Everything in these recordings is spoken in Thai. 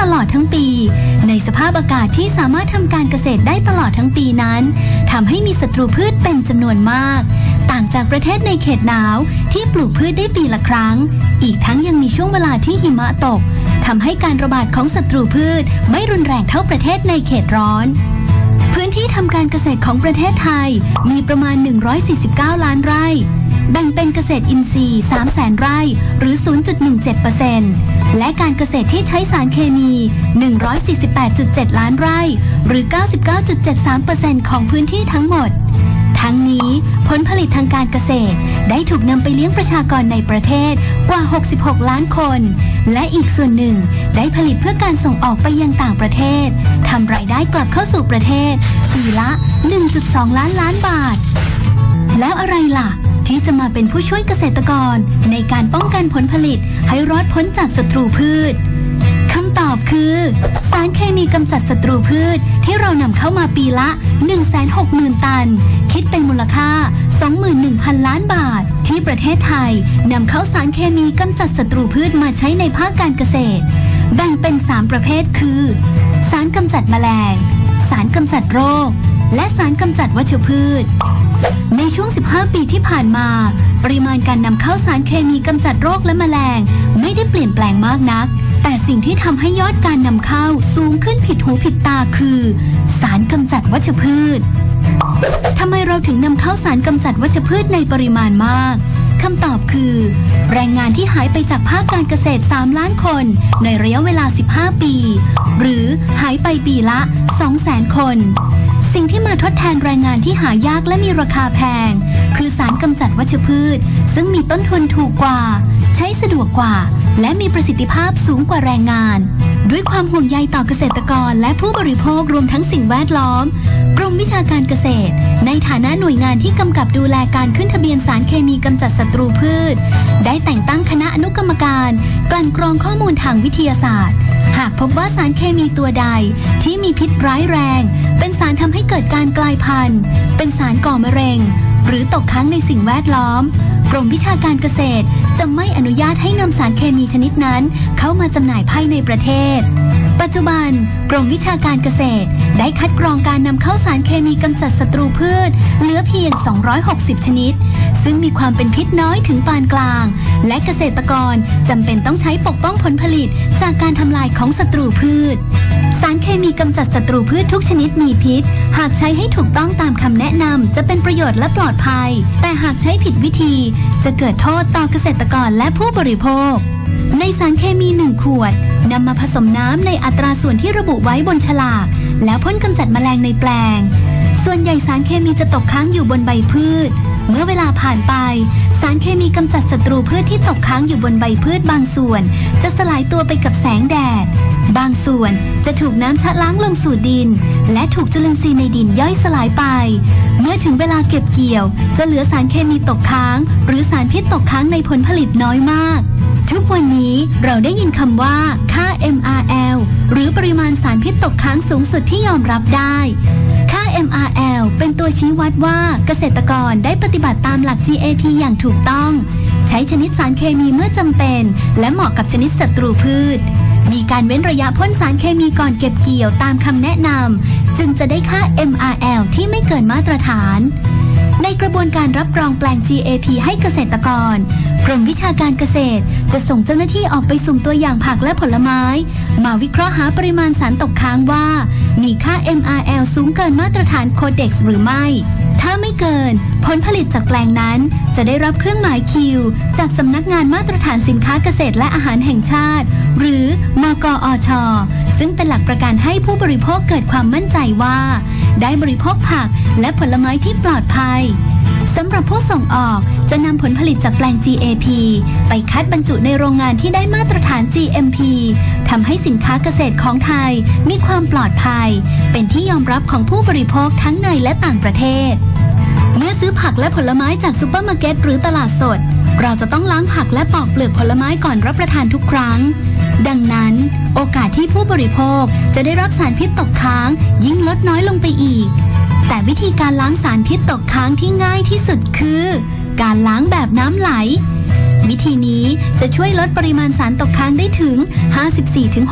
ตลอดทั้งปี ในสภาพอากาศที่สามารถทำการเกษตรได้ตลอดทั้งปีนั้นทำให้มีศัตรูพืชเป็นจำนวนมาก ต่างจากประเทศในเขตหนาวที่ปลูกพืชได้ปีละครั้ง อีกทั้งยังมีช่วงเวลาที่หิมะตกทำให้การระบาดของศัตรูพืชไม่รุนแรงเท่าประเทศในเขตร้อนพื้นที่ทำการเกษตรของประเทศไทยมีประมาณ 149 ล้านไร่ แบ่งเป็นเกษตรอินทรีย์ 3 0 0แสนไร่ หรือ 0.17% และการเกษตรที่ใช้สารเคมี 148.7 ล้านไร่ หรือ 99.73%ของพื้นที่ทั้งหมด ทั้งนี้ผลผลิตทางการเกษตรได้ถูกนำไปเลี้ยงประชากรในประเทศกว่า 66 ล้านคน และอีกส่วนหนึ่งได้ผลิตเพื่อการส่งออกไปยังต่างประเทศทำรายได้กลับเข้าสู่ประเทศปีละ 1.2 ล้านล้านบาท แล้วอะไรล่ะ ที่จะมาเป็นผู้ช่วยเกษตรกร ในการป้องกันผลผลิตให้รอดพ้นจากศัตรูพืชคำตอบคือ สารเคมีกำจัดศัตรูพืชที่เรานำเข้ามาปีละ 160,000 ตัน คิดเป็นมูลค่า 21,000 ล้านบาท ที่ประเทศไทยนำเข้าสารเคมีกำจัดศัตรูพืชมาใช้ในภาคการเกษตร แบ่งเป็น 3 ประเภทคือ สารกำจัดแมลง สารกำจัดโรค และสารกำจัดวัชพืช ในช่วง 15 ปีที่ผ่านมา ปริมาณการนำเข้าสารเคมีกำจัดโรคและแมลง ไม่ได้เปลี่ยนแปลงมากนัก แต่สิ่งที่ทำให้ยอดการนำเข้าสูงขึ้นผิดหูผิดตาคือ สารกำจัดวัชพืชทำไมเราถึงนำเข้าสารกำจัดวัชพืชในปริมาณมากคำตอบคือ แรงงานที่หายไปจากภาคการเกษตร 3 ล้านคน ในระยะเวลา 15 ปี หรือหายไปปีละ 200,000 คน สิ่งที่มาทดแทนแรงงานที่หายากและมีราคาแพง คือสารกำจัดวัชพืช ซึ่งมีต้นทุนถูกกว่า ใช้สะดวกกว่า และมีประสิทธิภาพสูงกว่าแรงงาน ด้วยความห่วงใยต่อเกษตรกรและผู้บริโภครวมทั้งสิ่งแวดล้อม กรมวิชาการเกษตร ในฐานะหน่วยงานที่กำกับดูแลการขึ้นทะเบียนสารเคมีกำจัดศัตรูพืช ได้แต่งตั้งคณะอนุกรรมการ กลั่นกรองข้อมูลทางวิทยาศาสตร์ หากพบว่าสารเคมีตัวใดที่มีพิษร้ายแรง เป็นสารทำให้เกิดการกลายพันธุ์ เป็นสารก่อมะเร็ง หรือตกค้างในสิ่งแวดล้อม กรมวิชาการเกษตรจะไม่อนุญาตให้นำสารเคมีชนิดนั้น เข้ามาจำหน่ายภายในประเทศ ปัจจุบัน กรมวิชาการเกษตร ได้คัดกรองการนำเข้าสารเคมีกำจัดศัตรูพืช เหลือเพียง 260 ชนิด ซึ่งมีความเป็นพิษน้อยถึงปานกลาง และเกษตรกรจำเป็นต้องใช้ปกป้องผลผลิตจากการทำลายของศัตรูพืช สารเคมีกำจัดศัตรูพืชทุกชนิดมีพิษ หากใช้ให้ถูกต้องตามคำแนะนำจะเป็นประโยชน์และปลอดภัย แต่หากใช้ผิดวิธี จะเกิดโทษต่อเกษตรกรและผู้บริโภค ในสารเคมี1ขวดนำมาผสมน้ำในอัตราส่วนที่ระบุไว้บนฉลาก แล้วพ่นกำจัดแมลงในแปลง ส่วนใหญ่สารเคมีจะตกค้างอยู่บนใบพืช เมื่อเวลาผ่านไป สารเคมีกำจัดศัตรูพืชที่ตกค้างอยู่บนใบพืชบางส่วน จะสลายตัวไปกับแสงแดด บางส่วนจะถูกน้ำชะล้างลงสู่ดิน และถูกจุลินทรีย์ในดินย่อยสลายไป เมื่อถึงเวลาเก็บเกี่ยว จะเหลือสารเคมีตกค้าง หรือสารพิษตกค้างในผลผลิตน้อยมาก ทุกวันนี้เราได้ยินคำว่าค่า MRL หรือปริมาณสารพิษตกค้างสูงสุดที่ยอมรับได้ MRL เป็นตัวชี้วัดว่าเกษตรกรได้ปฏิบัติตามหลัก GAP อย่างถูกต้อง ใช้ชนิดสารเคมีเมื่อจำเป็น และเหมาะกับชนิดศัตรูพืช มีการเว้นระยะพ่นสารเคมีก่อนเก็บเกี่ยวตามคำแนะนำจึงจะได้ค่า MRL ที่ไม่เกินมาตรฐาน ในกระบวนการรับรองแปลง GAP ให้เกษตรกร กรมวิชาการเกษตร จะส่งเจ้าหน้าที่ออกไปสุ่มตัวอย่างผักและผลไม้ มาวิเคราะห์หาปริมาณสารตกค้างว่า มีค่า MRL สูงเกินมาตรฐานโคเด็กซ์หรือไม่ ถ้าไม่เกิน ผลผลิตจากแปลงนั้น จะได้รับเครื่องหมายคิว จากสำนักงานมาตรฐานสินค้าเกษตรและอาหารแห่งชาติ หรือมกอช ซึ่งเป็นหลักประกันให้ผู้บริโภคเกิดความมั่นใจว่า ได้บริโภคผักและผลไม้ที่ปลอดภัย สำหรับผู้ส่งออกจะนำผลผลิตจากแปลง GAP ไปคัดบรรจุในโรงงานที่ได้มาตรฐาน GMP ทำให้สินค้าเกษตรของไทยมีความปลอดภัย เป็นที่ยอมรับของผู้บริโภคทั้งในและต่างประเทศ เมื่อซื้อผักและผลไม้จากซูเปอร์มาร์เก็ตหรือตลาดสด เราจะต้องล้างผักและปอกเปลือกผลไม้ก่อนรับประทานทุกครั้ง ดังนั้น โอกาสที่ผู้บริโภคจะได้รับสารพิษตกค้าง ยิ่งลดน้อยลงไปอีก แต่วิธีการล้างสารพิษตกค้างที่ง่ายที่สุดคือ การล้างแบบน้ำไหล วิธีนี้จะช่วยลดปริมาณสารตกค้างได้ถึง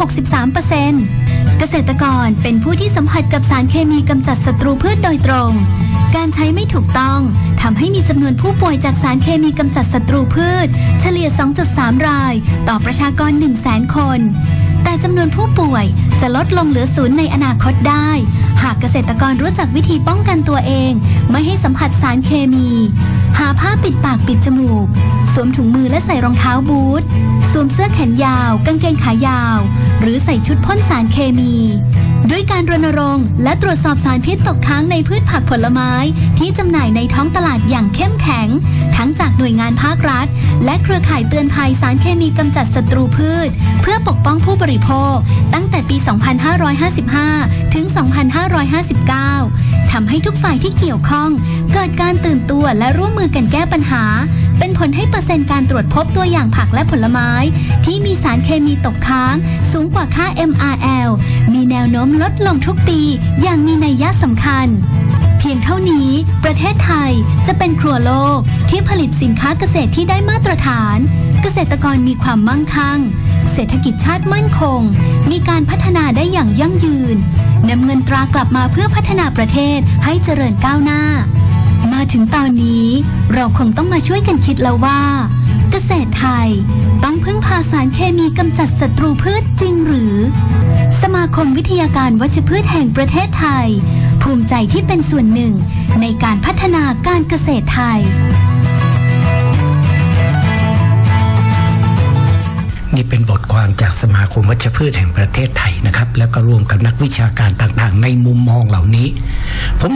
54-63%เกษตรกรเป็นผู้ที่สัมผัสกับสารเคมีกำจัดศัตรูพืชโดยตรง การใช้ไม่ถูกต้องทำให้มีจำนวนผู้ป่วยจากสารเคมีกำจัดศัตรูพืช เฉลี่ย 2.3 ราย ต่อประชากร 1 0 0 0 0 0 คน แต่จำนวนผู้ป่วยจะลดลงเหลือศูนย์ในอนาคตได้ เกษตรกรรู้จักวิธีป้องกันตัวเอง ไม่ให้สัมผัสสารเคมี หาผ้าปิดปากปิดจมูก สวมถุงมือและใส่รองเท้าบูท สวมเสื้อแขนยาว กางเกงขายาว หรือใส่ชุดพ่นสารเคมี ด้วยการรณรงค์ และตรวจสอบสารพิษตกค้างในพืชผักผลไม้ ที่จำหน่ายในท้องตลาดอย่างเข้มแข็ง ทั้งจากหน่วยงานภาครัฐ และเครือข่ายเตือนภัยสารเคมีกำจัดศัตรูพืช เพื่อปกป้องผู้บริโภค ตั้งแต่ปี 2555 ถึง 2559ทำให้ทุกฝ่ายที่เกี่ยวข้องเกิดการตื่นตัวและร่วมมือกันแก้ปัญหา เป็นผลให้เปอร์เซ็นต์การตรวจพบตัวอย่างผักและผลไม้ ที่มีสารเคมีตกค้าง สูงกว่าค่า MRL มีแนวโน้มลดลงทุกปี อย่างมีนัยยะสำคัญ เพียงเท่านี้ ประเทศไทยจะเป็นครัวโลกที่ผลิตสินค้าเกษตรที่ได้มาตรฐาน เกษตรกรมีความมั่งคั่งเศรษฐกิจชาติมั่นคง มีการพัฒนาได้อย่างยั่งยืนนำเงินตรากลับมาเพื่อพัฒนาประเทศให้เจริญก้าวหน้า มาถึงตอนนี้เราคงต้องมาช่วยกันคิดแล้วว่า เกษตรไทยต้องพึ่งพาสารเคมีกำจัดศัตรูพืชจริงหรือ สมาคมวิทยาการวัชพืชแห่งประเทศไทย ภูมิใจที่เป็นส่วนหนึ่งในการพัฒนาการเกษตรไทย นี่เป็นบทความจากสมาคมวัชพืชแห่งประเทศไทยนะครับ แล้วก็รวมกับนักวิชาการต่างๆ ในมุมมองเหล่านี้ ผม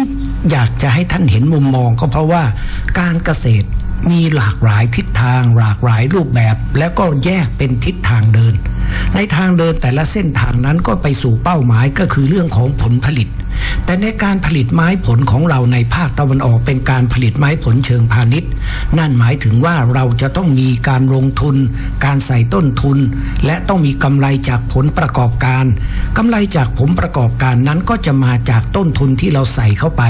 อยากจะให้ท่านเห็นมุมมองก็เพราะว่าการเกษตรมีหลากหลายทิศทาง หลากหลายรูปแบบ แล้วก็แยกเป็นทิศทางเดิน ในทางเดินแต่ละเส้นทางนั้นก็ไปสู่เป้าหมายก็คือเรื่องของผลผลิต แต่ในการผลิตไม้ผลของเราในภาคตะวันออกเป็นการผลิตไม้ผลเชิงพาณิชย์ นั่นหมายถึงว่าเราจะต้องมีการลงทุน การใส่ต้นทุน และต้องมีกำไรจากผลประกอบการกำไรจากผลประกอบการนั้นก็จะมาจากต้นทุนที่เราใส่เข้าไป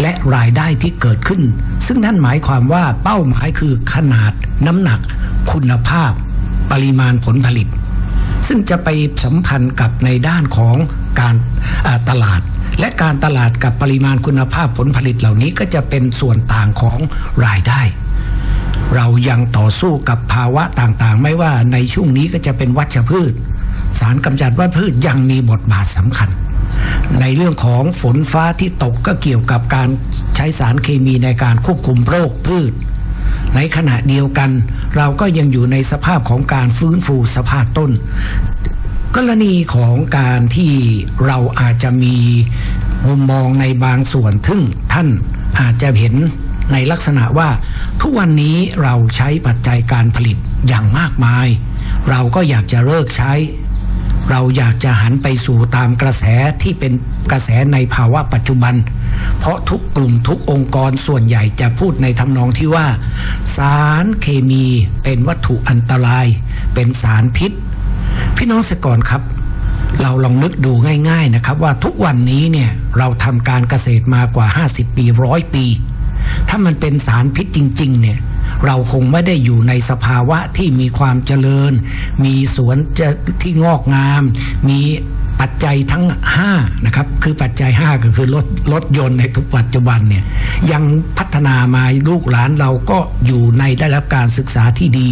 และรายได้ที่เกิดขึ้น ซึ่งนั่นหมายความว่าเป้าหมายคือขนาด น้ำหนัก คุณภาพ ปริมาณผลผลิต ซึ่งจะไปสัมพันธ์กับในด้านของการตลาด และการตลาดกับปริมาณคุณภาพผลผลิตเหล่านี้ก็จะเป็นส่วนต่างของรายได้ เรายังต่อสู้กับภาวะต่างๆ ไม่ว่าในช่วงนี้ก็จะเป็นวัชพืช สารกำจัดวัชพืชยังมีบทบาทสำคัญ ในเรื่องของฝนฟ้าที่ตกก็เกี่ยวกับการใช้สารเคมีในการควบคุมโรคพืช ในขณะเดียวกัน เราก็ยังอยู่ในสภาพของการฟื้นฟูสภาพต้น กรณีของการที่เราอาจจะมีมุมมองในบางส่วนซึ่งท่านอาจจะเห็นในลักษณะว่า ทุกวันนี้เราใช้ปัจจัยการผลิตอย่างมากมาย เราก็อยากจะเลิกใช้ เราอยากจะหันไปสู่ตามกระแสที่เป็นกระแสในภาวะปัจจุบัน เพราะทุกกลุ่มทุกองค์กรส่วนใหญ่จะพูดในทำนองที่ว่า สารเคมีเป็นวัตถุอันตราย เป็นสารพิษ พี่น้องเกษตรกรครับ เราลองนึกดูง่ายๆนะครับ ว่าทุกวันนี้เนี่ยเราทำการเกษตรมากว่า 50 ปีร้อยปี ถ้ามันเป็นสารพิษจริง ๆ เนี่ยเราคงไม่ได้อยู่ในสภาวะที่มีความเจริญ มีสวนที่งอกงาม มี ปัจจัยทั้ง5นะครับคือปัจจัย 5 ก็คือรถรถยนต์ในทุกปัจจุบันเนี่ยยังพัฒนามาลูกหลานเราก็อยู่ในได้รับการศึกษาที่ดี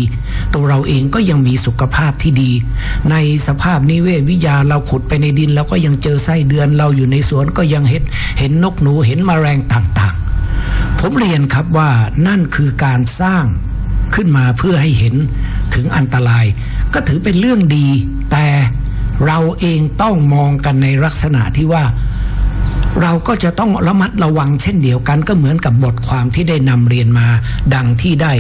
ตัวเราเองก็ยังมีสุขภาพที่ดี ในสภาพนิเวศวิทยาเราขุดไปในดินเราก็ยังเจอไส้เดือนเราอยู่ในสวนก็ยังเห็นเห็นนกหนูเห็นแมลงต่างๆ ผมเรียนครับว่านั่นคือการสร้างขึ้นมาเพื่อให้เห็นถึงอันตราย ก็ถือเป็นเรื่องดีแต่ เราเองต้องมองกันในลักษณะที่ว่าเราก็จะต้องระมัดระวังเช่นเดียวกันก็เหมือนกับบทความที่ได้นำเรียนมาดังที่ได้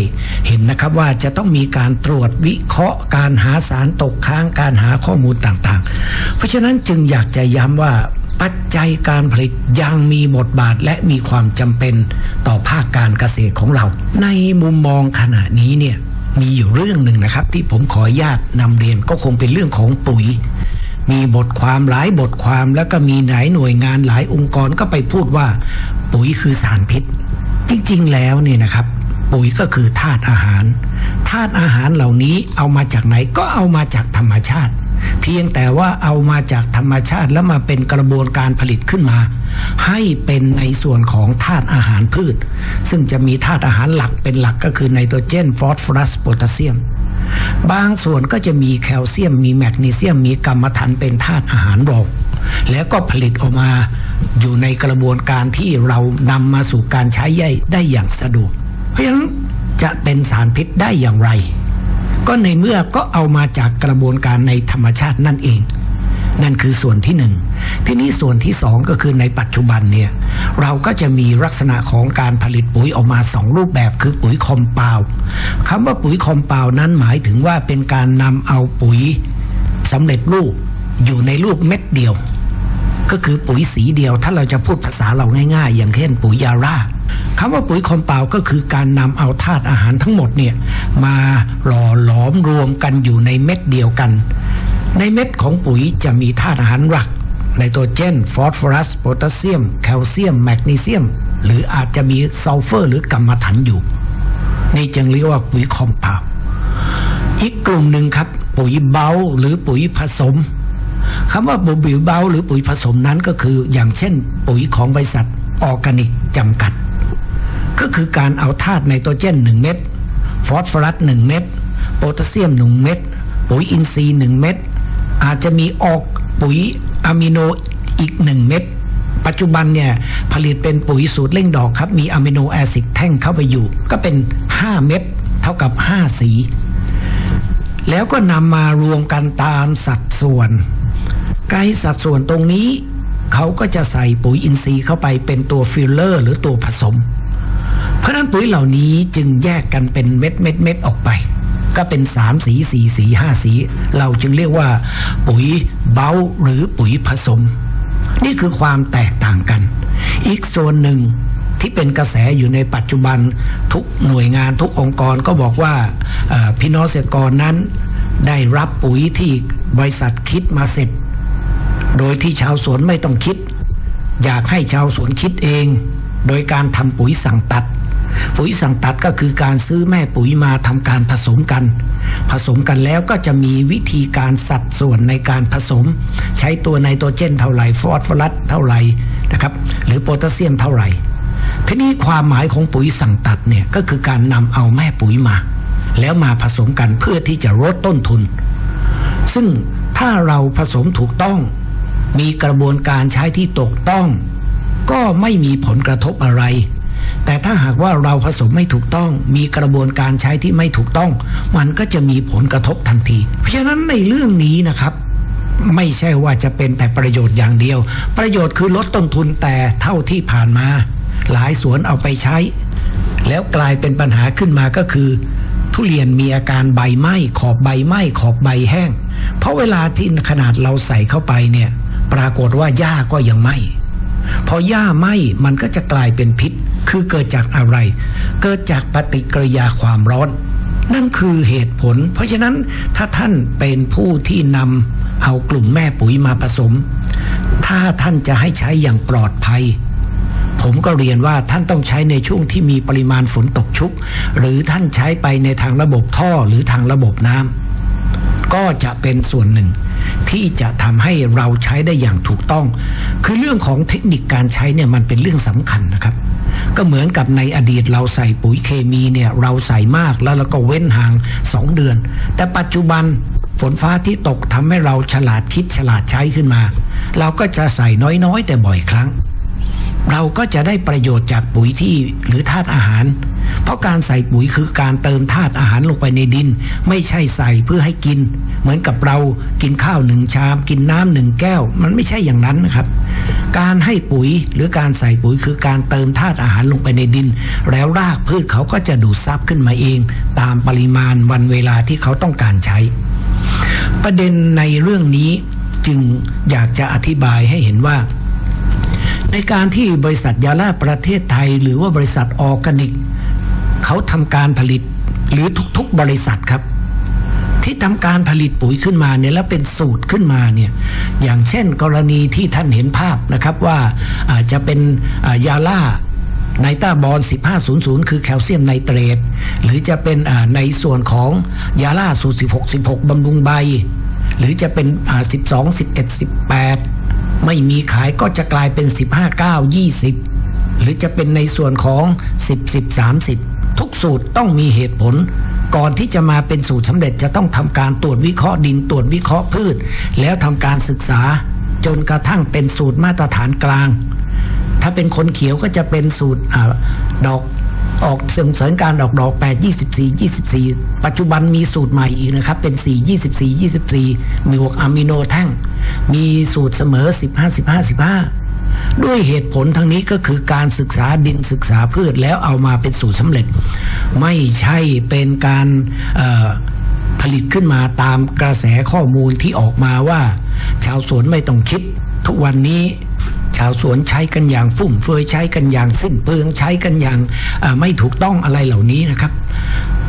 เห็นนะครับว่าจะต้องมีการตรวจวิเคราะห์ การหาสารตกค้างการหาข้อมูลต่างๆ เพราะฉะนั้นจึงอยากจะย้ำว่าปัจจัยการผลิตยังมีบทบาทและมีความจำเป็นต่อภาคการเกษตรของเรา ในมุมมองขณะนี้เนี่ยมีอยู่เรื่องหนึ่งนะครับ ที่ผมขออนุญาตนำเรียนก็คงเป็นเรื่องของปุ๋ย มีบทความหลายบทความแล้วก็มีหลายหน่วยงานหลายองค์กรก็ไปพูดว่า ปุ๋ยคือสารพิษ จริงๆแล้วเนี่ยนะครับ ปุ๋ยก็คือธาตุอาหารธาตุอาหารเหล่านี้เอามาจากไหนก็เอามาจากธรรมชาติ เพียงแต่ว่าเอามาจากธรรมชาติแล้วมาเป็นกระบวนการผลิตขึ้นมา ให้เป็นในส่วนของธาตุอาหารพืช ซึ่งจะมีธาตุอาหารหลักเป็นหลักก็คือไนโตรเจนฟอสฟอรัสโพแทสเซียม บางส่วนก็จะมีแคลเซียมมีแมกนีเซียมมีกรรมฐานเป็นธาตุอาหารรองแล้วก็ผลิตออกมาอยู่ในกระบวนการที่เรานำมาสู่การใช้ใยได้อย่างสะดวก เพราะฉะนั้นจะเป็นสารพิษได้อย่างไร ก็ในเมื่อก็เอามาจากกระบวนการในธรรมชาตินั่นเอง นั่นคือส่วนที่หนึ่งที่นี้ส่วนที่สองก็คือในปัจจุบันเนี่ยเราก็จะมีลักษณะของการผลิตปุ๋ยออกมาสองรูปแบบคือปุ๋ยคอมเปาวคำว่าปุ๋ยคอมเปาวนั้นหมายถึงว่าเป็นการนำเอาปุ๋ยสำเร็จรูปอยู่ในรูปเม็ดเดียว ก็คือปุ๋ยสีเดียวถ้าเราจะพูดภาษาเราง่าย ๆ อย่างเช่นปุ๋ยยาร่าคำว่าปุ๋ยคอมเปาวก็คือการนำเอาธาตุอาหารทั้งหมดเนี่ยมาหล่อหลอมรวมกันอยู่ในเม็ดเดียวกัน ในเม็ดของปุ๋ยจะมีธาตุอาหารหลักไนโตรเจน ฟอสฟอรัส โพแทสเซียม แคลเซียม แมกนีเซียม หรืออาจจะมีซัลเฟอร์ หรือกรรมฐานอยู่ นี่จึงเรียกว่าปุ๋ยคอมเปาวอีกกลุ่มหนึ่งครับ ปุ๋ยเบาหรือปุ๋ยผสมคำว่าปุ๋ยเบาหรือปุ๋ยผสมนั้นก็คือ อย่างเช่น ปุ๋ยของบริษัทออร์แกนิกจำกัด ก็คือการเอาธาตุไนโตรเจน 1 เม็ดฟอสฟอรัส 1 เม็ดโพแทสเซียม 1 เม็ดปุ๋ยอินทรีย์ 1 เม็ด อาจจะมีออกปุ๋ยอะมิโนอีก 1 เม็ดปัจจุบันเนี่ยผลิตเป็นปุ๋ยสูตรเร่งดอกครับ มีอะมิโนแอซิดแท่งเข้าไปอยู่ ก็เป็น 5 เม็ดเท่ากับ 5 สี แล้วก็นำมารวมกันตามสัดส่วนไกด์สัดส่วนตรงนี้ เขาก็จะใส่ปุ๋ยอินทรีย์เข้าไปเป็นตัวฟิลเลอร์ หรือตัวผสม เพราะนั้นปุ๋ยเหล่านี้จึงแยกกันเป็นเม็ดเม็ดเม็ดออกไป ก็เป็นสามสีสี่สีห้าสี เราจึงเรียกว่า ปุ๋ยเบาหรือปุ๋ยผสม นี่คือความแตกต่างกัน อีกส่วนหนึ่งที่เป็นกระแสอยู่ในปัจจุบันทุกหน่วยงานทุกองค์กรก็บอกว่าพี่น้องเกษตรกรนั้นได้รับปุ๋ยที่บริษัทคิดมาเสร็จ โดยที่ชาวสวนไม่ต้องคิด อยากให้ชาวสวนคิดเอง โดยการทำปุ๋ยสั่งตัด ปุ๋ยสั่งตัดก็คือการซื้อแม่ปุ๋ยมาทำการผสมกัน ผสมกันแล้วก็จะมีวิธีการสัดส่วนในการผสม ใช้ตัวไนโตรเจนเท่าไหร่ฟอสฟอรัสเท่าไหร่นะครับหรือโพแทสเซียมเท่าไหร่ทีนี้ความหมายของปุ๋ยสั่งตัดเนี่ยก็คือการนำเอาแม่ปุ๋ยมา แล้วมาผสมกันเพื่อที่จะลดต้นทุน ซึ่งถ้าเราผสมถูกต้อง มีกระบวนการใช้ที่ตกต้อง ก็ไม่มีผลกระทบอะไร แต่ถ้าหากว่าเราผสมไม่ถูกต้อง มีกระบวนการใช้ที่ไม่ถูกต้อง มันก็จะมีผลกระทบทันที เพราะฉะนั้นในเรื่องนี้นะครับไม่ใช่ว่าจะเป็นแต่ประโยชน์อย่างเดียว ประโยชน์คือลดต้นทุนแต่เท่าที่ผ่านมา หลายสวนเอาไปใช้ แล้วกลายเป็นปัญหาขึ้นมาก็คือ ทุเรียนมีอาการใบไหม้ขอบใบไหม้ขอบใบแห้ง เพราะเวลาที่ขนาดเราใส่เข้าไปเนี่ย ปรากฏว่าหญ้าก็ยังไหม้ พอหญ้าไหม้มันก็จะกลายเป็นพิษ คือเกิดจากอะไร เกิดจากปฏิกิริยาความร้อน นั่นคือเหตุผล เพราะฉะนั้นถ้าท่านเป็นผู้ที่นำเอากลุ่มแม่ปุ๋ยมาผสม ถ้าท่านจะให้ใช้อย่างปลอดภัยผมก็เรียนว่าท่านต้องใช้ในช่วงที่มีปริมาณฝนตกชุก หรือท่านใช้ไปในทางระบบท่อหรือทางระบบน้ำ ก็จะเป็นส่วนหนึ่ง ที่จะทำให้เราใช้ได้อย่างถูกต้อง คือเรื่องของเทคนิคการใช้เนี่ยมันเป็นเรื่องสำคัญนะครับ ก็เหมือนกับในอดีตเราใส่ปุ๋ยเคมีเนี่ยเราใส่มากแล้วเราก็เว้นห่างสองเดือน แต่ปัจจุบันฝนฟ้าที่ตกทำให้เราฉลาดคิดฉลาดใช้ขึ้นมา เราก็จะใส่น้อยๆ แต่บ่อยครั้ง เราก็จะได้ประโยชน์จากปุ๋ยที่หรือธาตุอาหาร เพราะการใส่ปุ๋ยคือการเติมธาตุอาหารลงไปในดิน ไม่ใช่ใส่เพื่อให้กิน เหมือนกับเรากินข้าวหนึ่งชาม กินน้ำหนึ่งแก้ว มันไม่ใช่อย่างนั้นนะครับ การให้ปุ๋ยหรือการใส่ปุ๋ยคือการเติมธาตุอาหารลงไปในดิน แล้วรากพืชเขาก็จะดูดซับขึ้นมาเอง ตามปริมาณวันเวลาที่เขาต้องการใช้ ประเด็นในเรื่องนี้จึงอยากจะอธิบายให้เห็นว่าในการที่บริษัทยาลาประเทศไทย หรือว่าบริษัทออร์แกนิก เขาทำการผลิตหรือทุกๆบริษัทครับ ที่ทำการผลิตปุ๋ยขึ้นมาเนี่ยแล้วเป็นสูตรขึ้นมาเนี่ยอย่างเช่นกรณีที่ท่านเห็นภาพนะครับว่าอาจจะเป็นยาล่าไนต้าบอล1500 คือแคลเซียมไนเตรต หรือจะเป็นในส่วนของยาล่าสูตร16 16 บำรุงใบ หรือจะเป็นอ่า12 11 18 ไม่มีขายก็จะกลายเป็น 15 9 20 หรือจะเป็นในส่วนของ 10 10 30 สูตรต้องมีเหตุผล ก่อนที่จะมาเป็นสูตรสำเร็จจะต้องทำการตรวจวิเคราะห์ดินตรวจวิเคราะห์พืช แล้วทำการศึกษา จนกระทั่งเป็นสูตรมาตรฐานกลาง ถ้าเป็นคนเขียวก็จะเป็นสูตรอดอกออกเสริมเสริมการดอกดอก8 24 24 ปัจจุบันมีสูตรใหม่อีกนะครับ เป็น 4 24 24 มีหกอะมิโนแท่ง มีสูตรเสมอ 15 15 15 ด้วยเหตุผลทั้งนี้ก็คือการศึกษาดินศึกษาพืชแล้วเอามาเป็นสูตรสำเร็จ ไม่ใช่เป็นการผลิตขึ้นมาตามกระแสข้อมูลที่ออกมาว่า ชาวสวนไม่ต้องคิด ทุกวันนี้ชาวสวนใช้กันอย่างฟุ่มเฟือยใช้กันอย่างสิ้นเปลืองใช้กันอย่างไม่ถูกต้องอะไรเหล่านี้นะครับ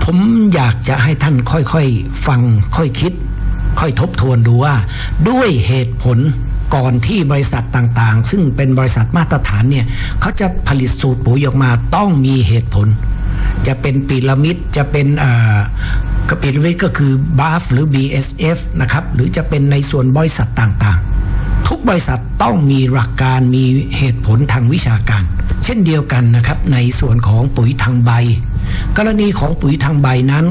ผมอยากจะให้ท่านค่อยๆฟังค่อยคิด ค่อยทบทวนดูว่า ด้วยเหตุผล ก่อนที่บริษัทต่างๆ ซึ่งเป็นบริษัทมาตรฐานเนี่ยเขาจะผลิตสูตรปุ๋ยออกมาต้องมีเหตุผล จะเป็นปีระมิดจะเป็นอ่าก็ปีระมิดก็คือ BAF หรือ BSF นะครับหรือจะเป็นในส่วนบริษัทต่างๆ ทุกบริษัทต้องมีหลักการมีเหตุผลทางวิชาการ เช่นเดียวกันนะครับในส่วนของปุ๋ยทางใบ กรณีของปุ๋ยทางใบนั้น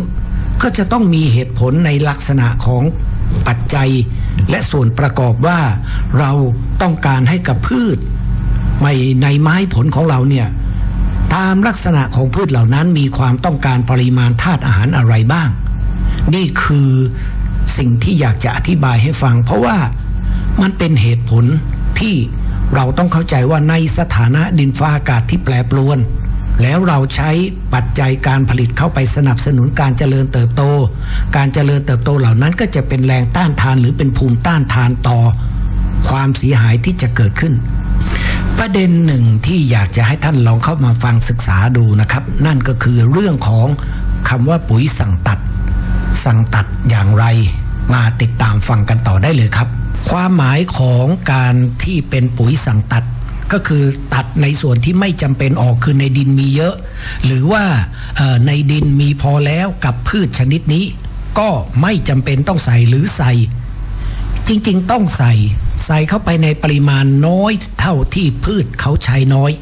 ก็จะต้องมีเหตุผลในลักษณะของปัจจัย และส่วนประกอบว่าเราต้องการให้กับพืชไม่ในไม้ผลของเราเนี่ยตามลักษณะของพืชเหล่านั้นมีความต้องการปริมาณธาตุอาหารอะไรบ้าง นี่คือสิ่งที่อยากจะอธิบายให้ฟัง เพราะว่ามันเป็นเหตุผลที่เราต้องเข้าใจว่าในสถานะดินฟ้าอากาศที่แปรปรวน แล้วเราใช้ปัจจัยการผลิตเข้าไปสนับสนุนการเจริญเติบโต การเจริญเติบโตเหล่านั้นก็จะเป็นแรงต้านทานหรือเป็นภูมิต้านทานต่อความเสียหายที่จะเกิดขึ้น ประเด็นหนึ่งที่อยากจะให้ท่านลองเข้ามาฟังศึกษาดูนะครับ นั่นก็คือเรื่องของคำว่าปุ๋ยสั่งตัด สั่งตัดอย่างไร มาติดตามฟังกันต่อได้เลยครับ ความหมายของการที่เป็นปุ๋ยสั่งตัด ก็คือตัดในส่วนที่ไม่จำเป็นออกคือในดินมีเยอะ หรือว่าในดินมีพอแล้วกับพืชชนิดนี้ ก็ไม่จำเป็นต้องใส่หรือใส่ จริงๆ ต้องใส่ ใส่เข้าไปในปริมาณน้อยเท่าที่พืชเขาใช้น้อย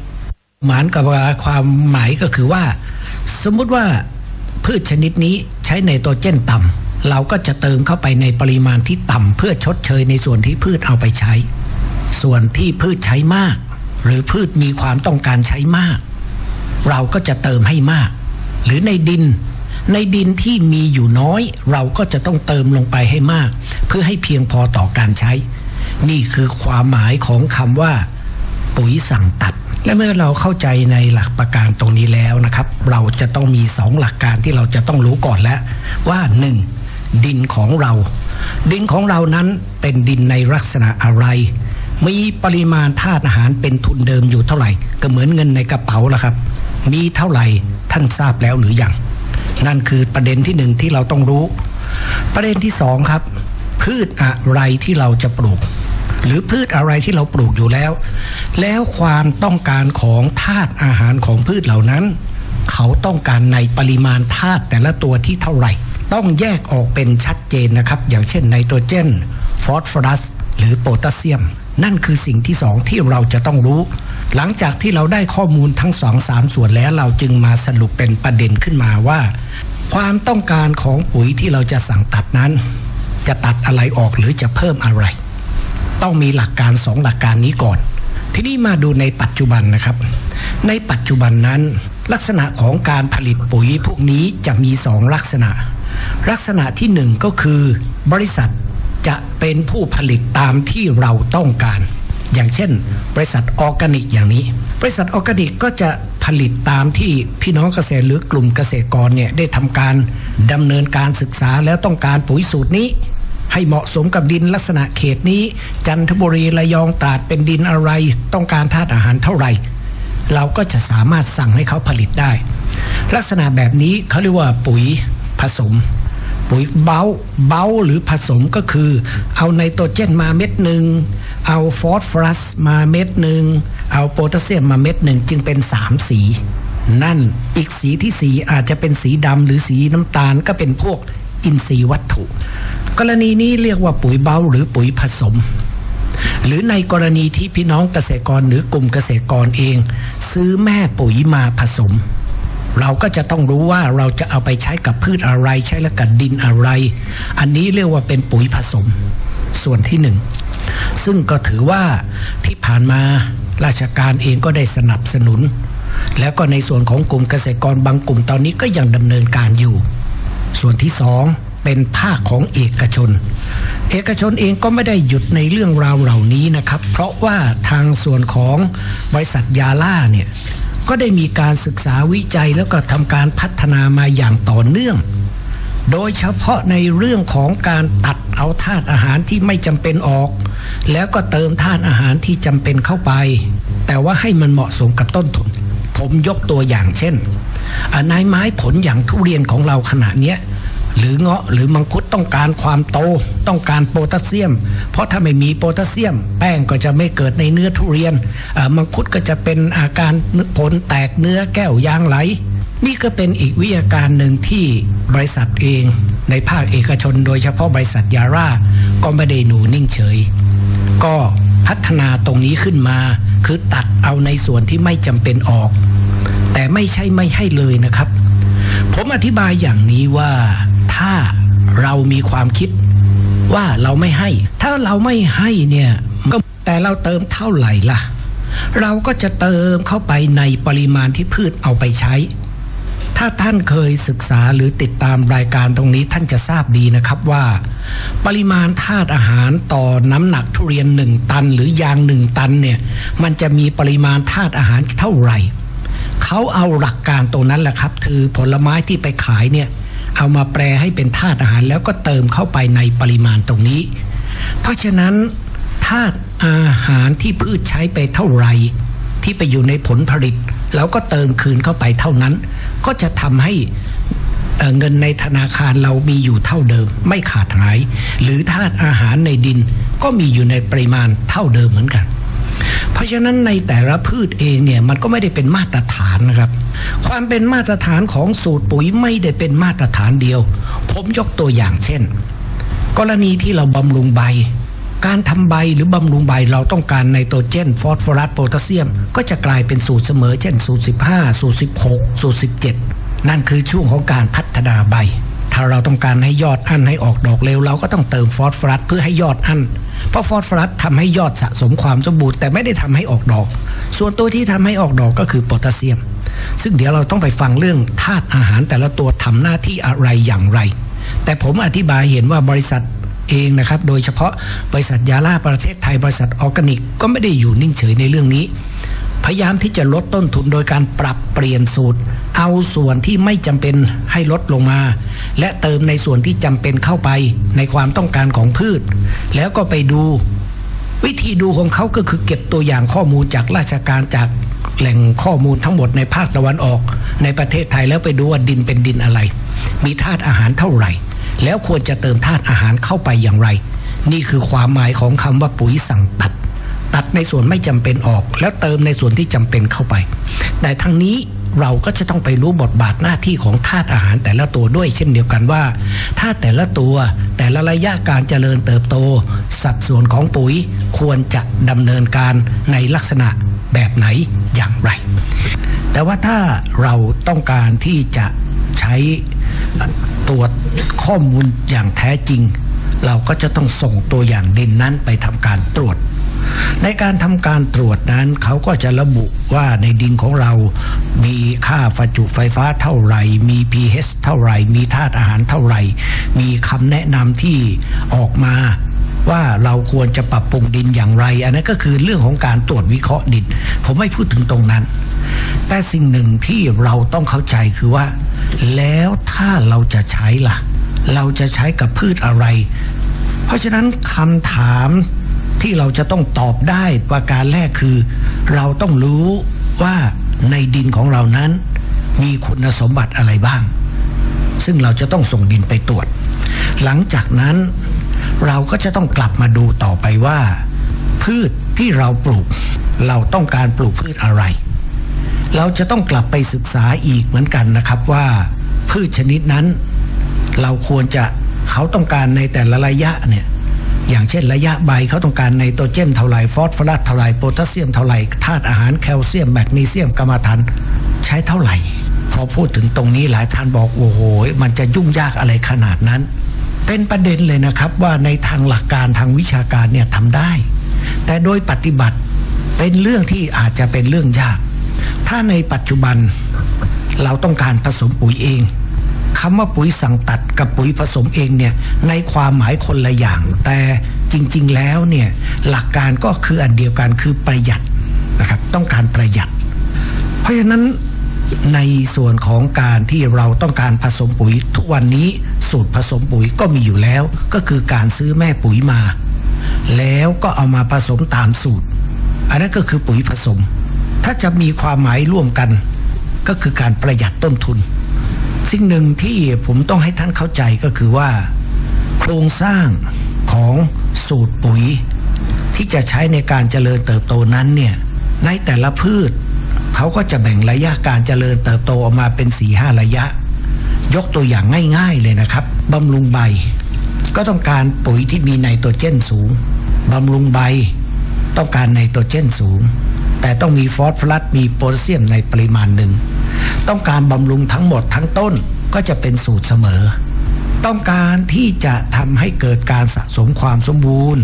หมายกับความหมายก็คือว่า สมมุติว่าพืชชนิดนี้ใช้ไนโตรเจนต่ำเราก็จะเติมเข้าไปในปริมาณที่ต่ำเพื่อชดเชยในส่วนที่พืชเอาไปใช้ ส่วนที่พืชใช้มาก หรือพืชมีความต้องการใช้มาก เราก็จะเติมให้มาก หรือในดิน ในดินที่มีอยู่น้อย เราก็จะต้องเติมลงไปให้มาก เพื่อให้เพียงพอต่อการใช้ นี่คือความหมายของคำว่า ปุ๋ยสั่งตัด และเมื่อเราเข้าใจในหลักประการตรงนี้แล้วนะครับ เราจะต้องมีสองหลักการที่เราจะต้องรู้ก่อนแล้ว ว่าหนึ่งดินของเรา ดินของเรานั้นเป็นดินในลักษณะอะไร มีปริมาณธาตุอาหารเป็นทุนเดิมอยู่เท่าไหร่ ก็เหมือนเงินในกระเป๋าละครับ มีเท่าไหร่ท่านทราบแล้วหรือยังนั่นคือประเด็นที่หนึ่งที่เราต้องรู้ ประเด็นที่สองครับ พืชอะไรที่เราจะปลูก หรือพืชอะไรที่เราปลูกอยู่แล้ว แล้วความต้องการของธาตุอาหารของพืชเหล่านั้น เขาต้องการในปริมาณธาตุแต่ละตัวที่เท่าไหร่ ต้องแยกออกเป็นชัดเจนนะครับ อย่างเช่นไนโตรเจนฟอสฟอรัส หรือโพแทสเซียม นั่นคือสิ่งที่สองที่เราจะต้องรู้ หลังจากที่เราได้ข้อมูลทั้งสองสามส่วนแล้วเราจึงมาสรุปเป็นประเด็นขึ้นมาว่า ความต้องการของปุ๋ยที่เราจะสั่งตัดนั้น จะตัดอะไรออกหรือจะเพิ่มอะไร ต้องมีหลักการสองหลักการนี้ก่อน ทีนี้มาดูในปัจจุบันนะครับ ในปัจจุบันนั้น ลักษณะของการผลิตปุ๋ยพวกนี้จะมีสองลักษณะ ลักษณะที่หนึ่งก็คือบริษัท จะเป็นผู้ผลิตตามที่เราต้องการ อย่างเช่น บริษัทออร์แกนิกอย่างนี้ บริษัทออร์แกนิกก็จะผลิตตามที่พี่น้องเกษตรหรือกลุ่มเกษตรกรเนี่ยได้ทำการดำเนินการศึกษาแล้วต้องการปุ๋ยสูตรนี้ ให้เหมาะสมกับดินลักษณะเขตนี้ จันทบุรีระยองตราดเป็นดินอะไร ต้องการธาตุอาหารเท่าไหร่เราก็จะสามารถสั่งให้เขาผลิตได้ ลักษณะแบบนี้เขาเรียกว่าปุ๋ยผสม ปุ๋ยเบาเบาหรือผสมก็คือ เอาไนโตรเจนมาเม็ดหนึ่งเอาฟอสฟอรัสมาเม็ดหนึ่งเอาโพแทสเซียมมาเม็ดหนึ่งจึงเป็นสามสี นั่นอีกสีที่สีอาจจะเป็นสีดำหรือสีน้ำตาลก็เป็นพวกอินทรีย์วัตถุ กรณีนี้เรียกว่าปุ๋ยเบาหรือปุ๋ยผสม หรือในกรณีที่พี่น้องเกษตรกรหรือกลุ่มเกษตรกรเอง ซื้อแม่ปุ๋ยมาผสม เราก็จะต้องรู้ว่าเราจะเอาไปใช้กับพืชอะไร ใช้แล้วกับดินอะไร อันนี้เรียกว่าเป็นปุ๋ยผสมส่วนที่หนึ่งซึ่งก็ถือว่าที่ผ่านมาราชการเองก็ได้สนับสนุน แล้วก็ในส่วนของกลุ่มเกษตรกรบางกลุ่มตอนนี้ก็ยังดำเนินการอยู่ ส่วนที่สองเป็นภาคของเอกชน เอกชนเองก็ไม่ได้หยุดในเรื่องราวเหล่านี้นะครับ เพราะว่าทางส่วนของบริษัทยาล่าเนี่ย ก็ได้มีการศึกษาวิจัยแล้วก็ทำการพัฒนามาอย่างต่อเนื่อง โดยเฉพาะในเรื่องของการตัดเอาธาตุอาหารที่ไม่จำเป็นออก แล้วก็เติมธาตุอาหารที่จำเป็นเข้าไป แต่ว่าให้มันเหมาะสมกับต้นทุน ผมยกตัวอย่างเช่นอะในไม้ผลอย่างทุเรียนของเราขณะเนี้ย หรือเงาะหรือมังคุดต้องการความโต ต้องการโพแทสเซียม เพราะถ้าไม่มีโพแทสเซียม แป้งก็จะไม่เกิดในเนื้อทุเรียนมังคุดก็จะเป็นอาการผลแตกเนื้อแก้วยางไหล นี่ก็เป็นอีกวิทยาการหนึ่งที่บริษัทเอง ในภาคเอกชน โดยเฉพาะบริษัทยาร่าก็ไม่ได้หนูนิ่งเฉย ก็พัฒนาตรงนี้ขึ้นมา คือตัดเอาในส่วนที่ไม่จำเป็นออก แต่ไม่ใช่ไม่ให้เลยนะครับ ผมอธิบายอย่างนี้ว่า ถ้าเรามีความคิดว่าเราไม่ให้ ถ้าเราไม่ให้เนี่ยก็แต่เราเติมเท่าไหร่ล่ะ เราก็จะเติมเข้าไปในปริมาณที่พืชเอาไปใช้ ถ้าท่านเคยศึกษาหรือติดตามรายการตรงนี้ท่านจะทราบดีนะครับว่า ปริมาณธาตุอาหารต่อน้ำหนักทุเรียนหนึ่งตัน หรือยางหนึ่งตันเนี่ยมันจะมีปริมาณธาตุอาหารเท่าไหร่เขาเอาหลักการตรงนั้นแหละครับ คือผลไม้ที่ไปขายเนี่ย เอามาแปลให้เป็นธาตุอาหารแล้วก็เติมเข้าไปในปริมาณตรงนี้ เพราะฉะนั้นธาตุอาหารที่พืชใช้ไปเท่าไหร่ที่ไปอยู่ในผลผลิตแล้วก็เติมคืนเข้าไปเท่านั้น ก็จะทำให้เอ่อเงินในธนาคารเรามีอยู่เท่าเดิม ไม่ขาดหาย หรือธาตุอาหารในดินก็มีอยู่ในปริมาณเท่าเดิมเหมือนกัน เพราะฉะนั้นในแต่ละพืชเองเนี่ยมันก็ไม่ได้เป็นมาตรฐานนะครับ ความเป็นมาตรฐานของสูตรปุ๋ยไม่ได้เป็นมาตรฐานเดียว ผมยกตัวอย่างเช่น กรณีที่เราบำรุงใบ การทำใบหรือบำรุงใบเราต้องการไนโตรเจน ฟอสฟอรัสโพแทสเซียม ก็จะกลายเป็นสูตรเสมอ เช่น สูตร 15 สูตร 16 สูตร 17 นั่นคือช่วงของการพัฒนาใบ ถ้าเราต้องการให้ยอดอั้นให้ออกดอกเร็วเราก็ต้องเติมฟอสฟอรัสเพื่อให้ยอดอั้นเพราะฟอสฟอรัสทำให้ยอดสะสมความสมบูรณ์แต่ไม่ได้ทำให้ออกดอก ส่วนตัวที่ทำให้ออกดอกก็คือโพแทสเซียม ซึ่งเดี๋ยวเราต้องไปฟังเรื่องธาตุอาหารแต่ละตัวทำหน้าที่อะไรอย่างไร แต่ผมอธิบายเห็นว่าบริษัทเองนะครับ โดยเฉพาะบริษัทยาล่าประเทศไทยบริษัทออร์แกนิก ก็ไม่ได้อยู่นิ่งเฉยในเรื่องนี้ พยายามที่จะลดต้นทุนโดยการปรับเปลี่ยนสูตร เอาส่วนที่ไม่จำเป็นให้ลดลงมา และเติมในส่วนที่จำเป็นเข้าไปในความต้องการของพืช แล้วก็ไปดูวิธีดูของเขาก็คือเก็บตัวอย่างข้อมูลจากราชการจาก แหล่งข้อมูลทั้งหมดในภาคตะวันออก ในประเทศไทยแล้วไปดูว่าดินเป็นดินอะไร มีธาตุอาหารเท่าไหร่ แล้วควรจะเติมธาตุอาหารเข้าไปอย่างไร นี่คือความหมายของคำว่าปุ๋ยสั่งตัด ตัดในส่วนไม่จำเป็นออก แล้วเติมในส่วนที่จำเป็นเข้าไป แต่ทั้งนี้เราก็จะต้องไปรู้บทบาทหน้าที่ของธาตุอาหารแต่ละตัวด้วยเช่นเดียวกันว่าธาตุแต่ละตัวแต่ละระยะการเจริญเติบโต สัดส่วนของปุ๋ยควรจะดำเนินการในลักษณะ แบบไหนอย่างไร แต่ว่าถ้าเราต้องการที่จะใช้ตรวจข้อมูลอย่างแท้จริง เราก็จะต้องส่งตัวอย่างดินนั้นไปทำการตรวจ ในการทำการตรวจนั้นเขาก็จะระบุว่าในดินของเรามีค่าไฟจุไฟฟ้าเท่าไหร่ มี pH เท่าไหร่ มีธาตุอาหารเท่าไหร่ มีคำแนะนำที่ออกมา ว่าเราควรจะปรับปรุงดินอย่างไร อันนั้นก็คือเรื่องของการตรวจวิเคราะห์ดิน ผมไม่พูดถึงตรงนั้น แต่สิ่งหนึ่งที่เราต้องเข้าใจคือว่า แล้วถ้าเราจะใช้ล่ะ เราจะใช้กับพืชอะไร เพราะฉะนั้นคำถามที่เราจะต้องตอบได้ประการแรกคือ เราต้องรู้ว่าในดินของเรานั้น มีคุณสมบัติอะไรบ้าง ซึ่งเราจะต้องส่งดินไปตรวจ หลังจากนั้น เราก็จะต้องกลับมาดูต่อไปว่า พืชที่เราปลูก เราต้องการปลูกพืชอะไร เราจะต้องกลับไปศึกษาอีกเหมือนกันนะครับว่า พืชชนิดนั้น เราควรจะเขาต้องการในแต่ละระยะเนี่ยอย่างเช่นระยะใบเขาต้องการไนโตรเจนเท่าไรฟอสฟอรัสเท่าไรโพแทสเซียมเท่าไรธาตุอาหารแคลเซียมแมกนีเซียมกรรมฐานใช้เท่าไหร่ พอพูดถึงตรงนี้หลายท่านบอกโอ้โหมันจะยุ่งยากอะไรขนาดนั้น เป็นประเด็นเลยนะครับว่าในทางหลักการทางวิชาการเนี่ยทำได้ แต่โดยปฏิบัติเป็นเรื่องที่อาจจะเป็นเรื่องยาก ถ้าในปัจจุบันเราต้องการผสมปุ๋ยเองคำว่าปุ๋ยสั่งตัดกับปุ๋ยผสมเองเนี่ยในความหมายคนละอย่าง แต่จริงๆแล้วเนี่ยหลักการก็คืออันเดียวกันคือประหยัดนะครับต้องการประหยัด เพราะฉะนั้นในส่วนของการที่เราต้องการผสมปุ๋ยทุกวันนี้ สูตรผสมปุ๋ยก็มีอยู่แล้ว ก็คือการซื้อแม่ปุ๋ยมา แล้วก็เอามาผสมตามสูตร อันนั้นก็คือปุ๋ยผสม ถ้าจะมีความหมายร่วมกัน ก็คือการประหยัดต้นทุน สิ่งหนึ่งที่ผมต้องให้ท่านเข้าใจก็คือว่า โครงสร้างของสูตรปุ๋ย ที่จะใช้ในการเจริญเติบโตนั้นเนี่ยในแต่ละพืชเขาก็จะแบ่งระยะการเจริญเติบโตออกมาเป็น4ีห้าระยะ ยกตัวอย่างง่ายๆเลยนะครับบำรุงใบ ก็ต้องการปุ๋ยที่มีไนโตรเจนสูงบำรุงใบ ต้องการไนโตรเจนสูง แต่ต้องมีฟอสฟอรัสมีโพแทสเซียมในปริมาณหนึ่ง ต้องการบำรุงทั้งหมดทั้งต้นก็จะเป็นสูตรเสมอ ต้องการที่จะทำให้เกิดการสะสมความสมบูรณ์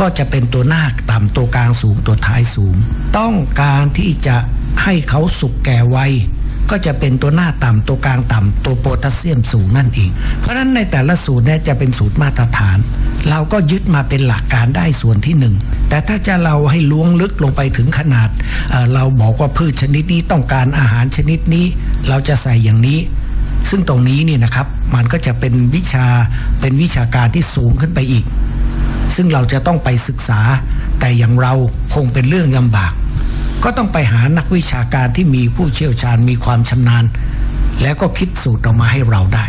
ก็จะเป็นตัวหน้าต่ำตัวกลางสูงตัวท้ายสูง ต้องการที่จะให้เขาสุกแก่ไว ก็จะเป็นตัวหน้าต่ำตัวกลางต่ำตัวโพแทสเซียมสูงนั่นเอง เพราะฉะนั้นในแต่ละสูตรเนี่ยจะเป็นสูตรมาตรฐาน เราก็ยึดมาเป็นหลักการได้ส่วนที่หนึ่งแต่ถ้าจะเราให้ล้วงลึกลงไปถึงขนาดเเราบอกว่าพืชชนิดนี้ต้องการอาหารชนิดนี้ เราจะใส่อย่างนี้ ซึ่งตรงนี้นี่นะครับมันก็จะเป็นวิชาเป็นวิชาการที่สูงขึ้นไปอีก ซึ่งเราจะต้องไปศึกษาแต่อย่างเราคงเป็นเรื่องลำบาก ก็ต้องไปหานักวิชาการที่มีผู้เชี่ยวชาญมีความชำนาญ แล้วก็คิดสูตรออกมาให้เราได้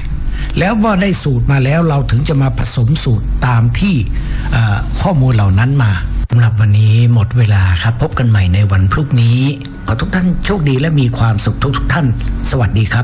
แล้วว่าได้สูตรมาแล้วเราถึงจะมาผสมสูตรตามที่ข้อมูลเหล่านั้นมาสำหรับวันนี้หมดเวลาครับ พบกันใหม่ในวันพรุ่งนี้ ขอทุกท่านโชคดีและมีความสุขทุกทุกท่าน สวัสดีครับ